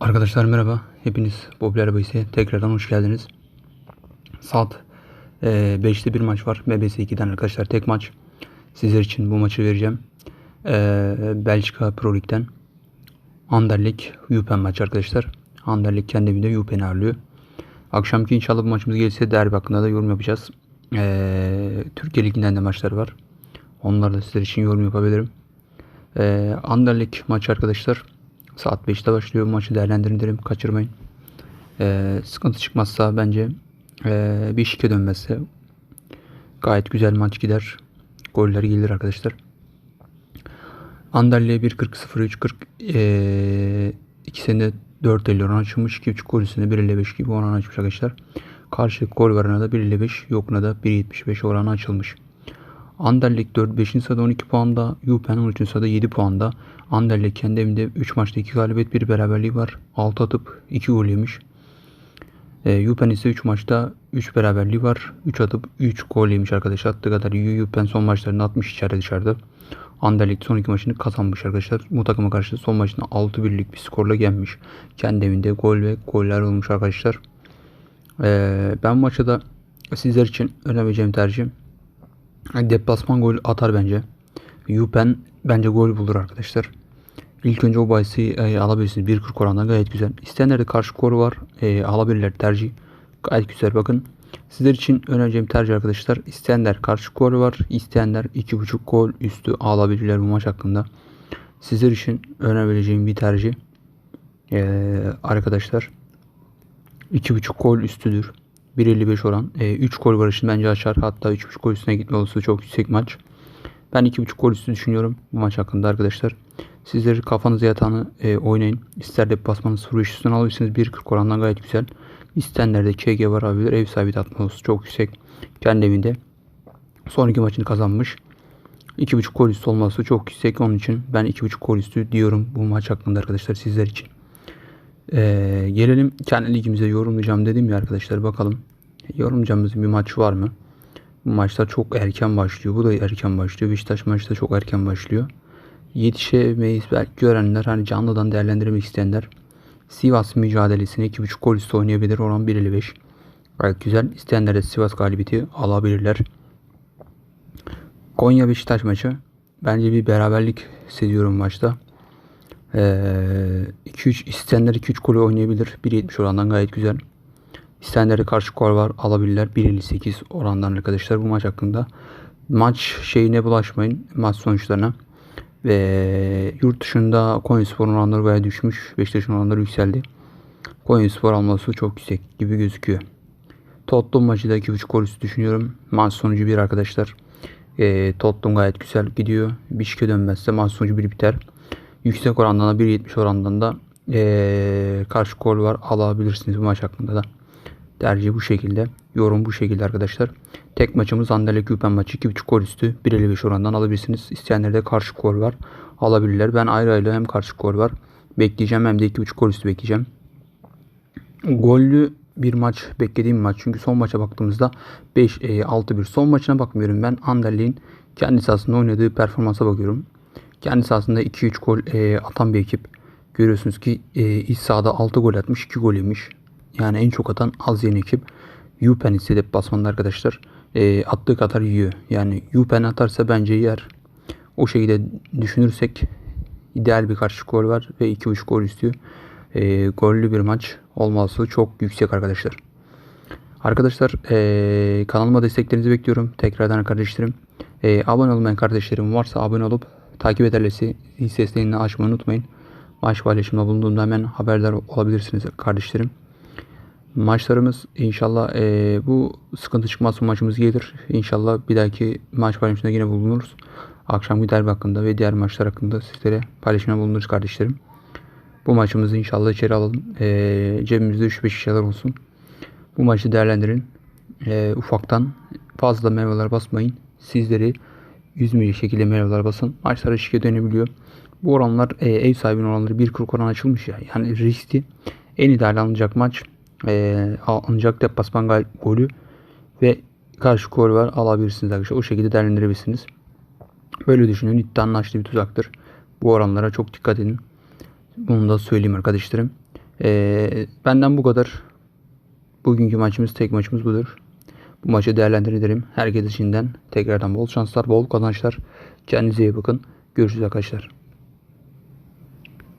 Arkadaşlar merhaba. Hepiniz Popüler Bayis'e tekrardan hoş geldiniz. Saat e, 5'te bir maç var. MBS 2'den arkadaşlar tek maç. Sizler için bu maçı vereceğim. E, Belçika Pro Lig'den Anderlecht Eupen maçı arkadaşlar. Anderlecht kendi evinde Eupen'i ağırlıyor. Akşamki inşallah bu maçımız gelirse derbi hakkında da yorum yapacağız. E, Türkiye Ligi'nden de maçlar var. Onlarla sizler için yorum yapabilirim. E, Anderlecht maçı arkadaşlar. Saat 5'te başlıyor. Maçı değerlendirin. Kaçırmayın. Ee, sıkıntı çıkmazsa bence ee, bir şike dönmezse gayet güzel maç gider. Goller gelir arkadaşlar. Anderlecht 1.40 0-3 40 ee, ikisinde 4.50 oran açılmış. 2.5 gol üstünde 1.55 gibi oran açmış arkadaşlar. Karşı gol varına da 1.55 yokuna da 1.75 oran açılmış. Anderlecht 4 5. sırada 12 puanda. Eupen 13. sırada 7 puanda. Anderlecht kendi evinde 3 maçta 2 galibiyet 1 beraberliği var. 6 atıp 2 gol yemiş. E, Eupen ise 3 maçta 3 beraberliği var. 3 atıp 3 gol yemiş arkadaşlar. Attığı kadar Eupen son maçlarında 60 içeride dışarıda. Anderlecht son iki maçını kazanmış arkadaşlar. Bu takıma karşı son maçında 6 birlik bir skorla gelmiş. Kendi evinde gol ve goller olmuş arkadaşlar. E, ben maçı da sizler için önereceğim tercihim Deplasman gol atar bence. Yupen bence gol bulur arkadaşlar. İlk önce o bahisi e, alabilirsiniz. 1.40 orandan gayet güzel. İsteyenler de karşı skoru var. E, alabilirler tercih. Gayet güzel bakın. Sizler için önereceğim tercih arkadaşlar. İsteyenler karşı skoru var. İsteyenler 2.5 gol üstü alabilirler bu maç hakkında. Sizler için önerebileceğim bir tercih. E, arkadaşlar 2.5 gol üstüdür. 1.55 oran. E, 3 gol için bence açar. Hatta 3.5 gol üstüne gitme olasılığı çok yüksek maç. Ben 2.5 gol üstü düşünüyorum bu maç hakkında arkadaşlar. Sizler kafanızı yatağını e, oynayın. İster deplasmanı 0 üstüne alabilirsiniz. 1.40 orandan gayet güzel. İsteyenler de KG var olabilir. Ev sahibi atma olasılığı çok yüksek. Kendi evinde. Son iki maçını kazanmış. 2.5 gol üstü olması çok yüksek. Onun için ben 2.5 gol üstü diyorum bu maç hakkında arkadaşlar sizler için. Ee, gelelim kendi ligimize yorumlayacağım dedim ya arkadaşlar bakalım. Yorumlayacağımız bir maç var mı? Bu maçlar çok erken başlıyor. Bu da erken başlıyor. Beşiktaş maçı da çok erken başlıyor. Yetişemeyiz belki görenler hani canlıdan değerlendirmek isteyenler Sivas mücadelesini 2.5 gol üstü oynayabilir. Oran 1.55. Gayet güzel. İsteyenler de Sivas galibiyeti alabilirler. Konya Beşiktaş maçı. Bence bir beraberlik seziyorum maçta. 2-3 ee, isteyenler 2-3 golü oynayabilir. 1.70 orandan gayet güzel. İsteyenlere karşı skor var alabilirler. 1.58 orandan arkadaşlar bu maç hakkında. Maç şeyine bulaşmayın. Maç sonuçlarına. Ve yurt dışında Konyaspor'un oranları bayağı düşmüş. Beşiktaş'ın oranları yükseldi. Konyaspor alması çok yüksek gibi gözüküyor. Tottenham maçı da 2.5 gol üstü düşünüyorum. Maç sonucu 1 arkadaşlar. E, Tottenham gayet güzel gidiyor. Bir şike dönmezse maç sonucu 1 biter. Yüksek orandan da 1.70 orandan da ee, karşı gol var alabilirsiniz bu maç hakkında da. Tercih bu şekilde. Yorum bu şekilde arkadaşlar. Tek maçımız Anderlecht Küpen maçı 2.5 gol üstü 1.55 orandan alabilirsiniz. İsteyenler de karşı gol var alabilirler. Ben ayrı ayrı hem karşı gol var bekleyeceğim hem de 2.5 gol üstü bekleyeceğim. Gollü bir maç beklediğim maç. Çünkü son maça baktığımızda 5 e, 6-1. Son maçına bakmıyorum. Ben Anderlecht'in kendi sahasında oynadığı performansa bakıyorum. Kendi sahasında 2-3 gol e, atan bir ekip. Görüyorsunuz ki e, iç sahada 6 gol atmış 2 gol yemiş. Yani en çok atan az yeni ekip. Yupen ise deplasmanda arkadaşlar. E, attığı kadar yiyor. Yani Yupen atarsa bence yer. O şekilde düşünürsek ideal bir karşı gol var ve 2.5 gol istiyor. E, gollü bir maç olması çok yüksek arkadaşlar. Arkadaşlar e, kanalıma desteklerinizi bekliyorum. Tekrardan kardeşlerim. E, abone olmayan kardeşlerim varsa abone olup takip ederlerse seslerini açmayı unutmayın. Maç paylaşımda bulunduğumda hemen haberdar olabilirsiniz kardeşlerim. Maçlarımız inşallah e, bu sıkıntı çıkmaz maçımız gelir. İnşallah bir dahaki maç paylaşımında yine bulunuruz. Akşam derbi hakkında ve diğer maçlar hakkında sizlere paylaşımda bulunuruz kardeşlerim. Bu maçımızı inşallah içeri alalım. E, cebimizde 3-5 şeyler olsun. Bu maçı değerlendirin. E, ufaktan fazla meyveler basmayın. Sizleri yüzmeyecek şekilde meyveler basın. Maçlara şike dönebiliyor. Bu oranlar e, ev sahibinin oranları 1.40 oran açılmış ya. Yani riskli. En ideal alınacak maç e, alınacak deplasman golü ve karşı gol var alabilirsiniz arkadaşlar. O şekilde değerlendirebilirsiniz. Böyle düşünün. İddianın açtığı bir tuzaktır. Bu oranlara çok dikkat edin. Bunu da söyleyeyim arkadaşlarım. Ee, benden bu kadar. Bugünkü maçımız tek maçımız budur. Bu maçı değerlendirelim. Herkes içinden tekrardan bol şanslar, bol kazançlar. Kendinize iyi bakın. Görüşürüz arkadaşlar.